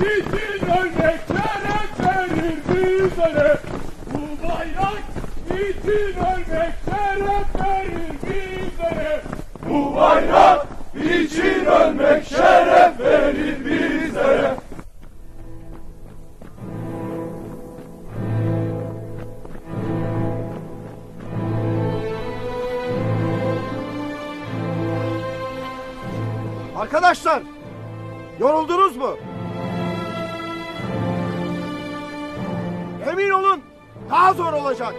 Niçin ölmeklere verildi bizlere? Bu bayrak niçin ölmeklere verildi bizlere? Bu bayrak niçin ölmek şeref verir bizlere? Arkadaşlar, yoruldunuz mu? Emin olun, daha zor olacak.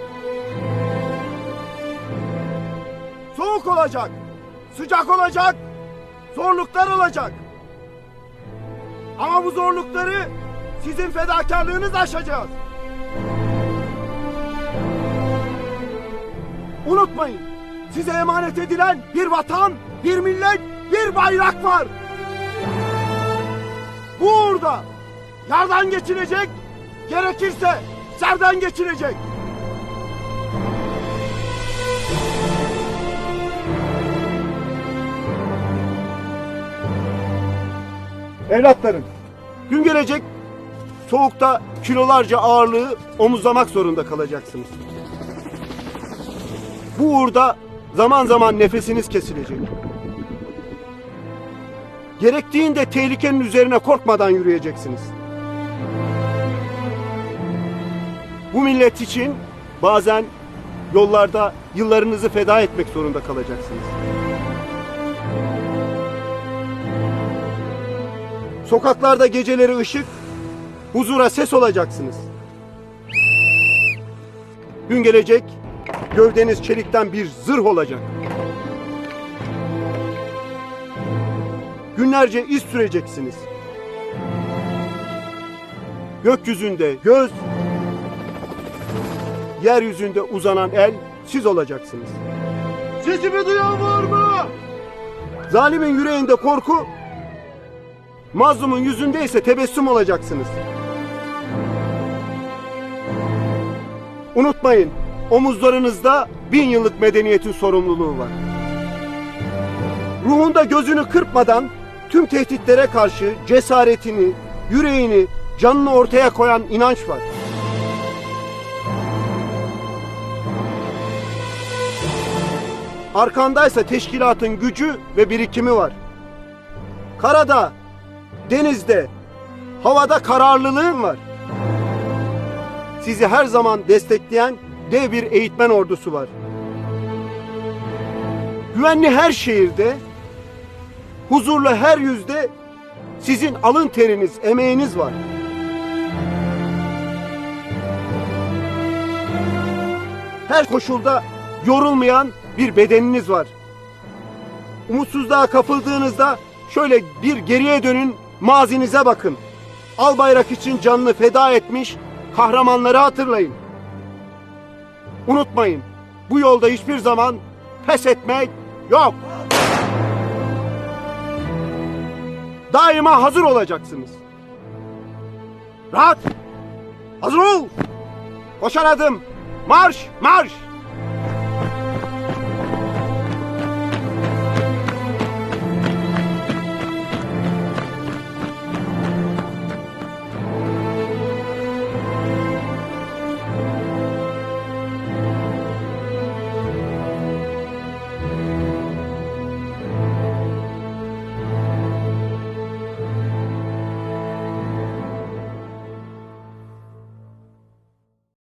Soğuk olacak, sıcak olacak, zorluklar olacak. Ama bu zorlukları sizin fedakarlığınız aşacağız. Unutmayın, size emanet edilen bir vatan, bir millet, bir bayrak var. Bu uğurda yardan geçilecek, gerekirse serden geçilecek. Evlatlarım, gün gelecek soğukta kilolarca ağırlığı omuzlamak zorunda kalacaksınız. Bu uğurda zaman zaman nefesiniz kesilecek. Gerektiğinde tehlikenin üzerine korkmadan yürüyeceksiniz. Bu millet için bazen yollarda yıllarınızı feda etmek zorunda kalacaksınız. Sokaklarda geceleri ışık, huzura ses olacaksınız. Gün gelecek, gövdeniz çelikten bir zırh olacak. Günlerce iz süreceksiniz. Gökyüzünde göz, yeryüzünde uzanan el siz olacaksınız. Sesimi duyan var mı? Zalimin yüreğinde korku, mazlumun yüzünde ise tebessüm olacaksınız. Unutmayın, omuzlarınızda bin yıllık medeniyetin sorumluluğu var. Ruhunda gözünü kırpmadan tüm tehditlere karşı cesaretini, yüreğini, canını ortaya koyan inanç var. Arkandaysa teşkilatın gücü ve birikimi var. Karada, denizde, havada kararlılığın var. Sizi her zaman destekleyen dev bir eğitmen ordusu var. Güvenli her şehirde, huzurlu her yüzde sizin alın teriniz, emeğiniz var. Her koşulda yorulmayan bir bedeniniz var. Umutsuzluğa kapıldığınızda şöyle bir geriye dönün, mazinize bakın. Al bayrak için canını feda etmiş kahramanları hatırlayın. Unutmayın, bu yolda hiçbir zaman pes etmek yok. Daima hazır olacaksınız. Rahat. Hazır ol. Koşar adım. Marş, marş.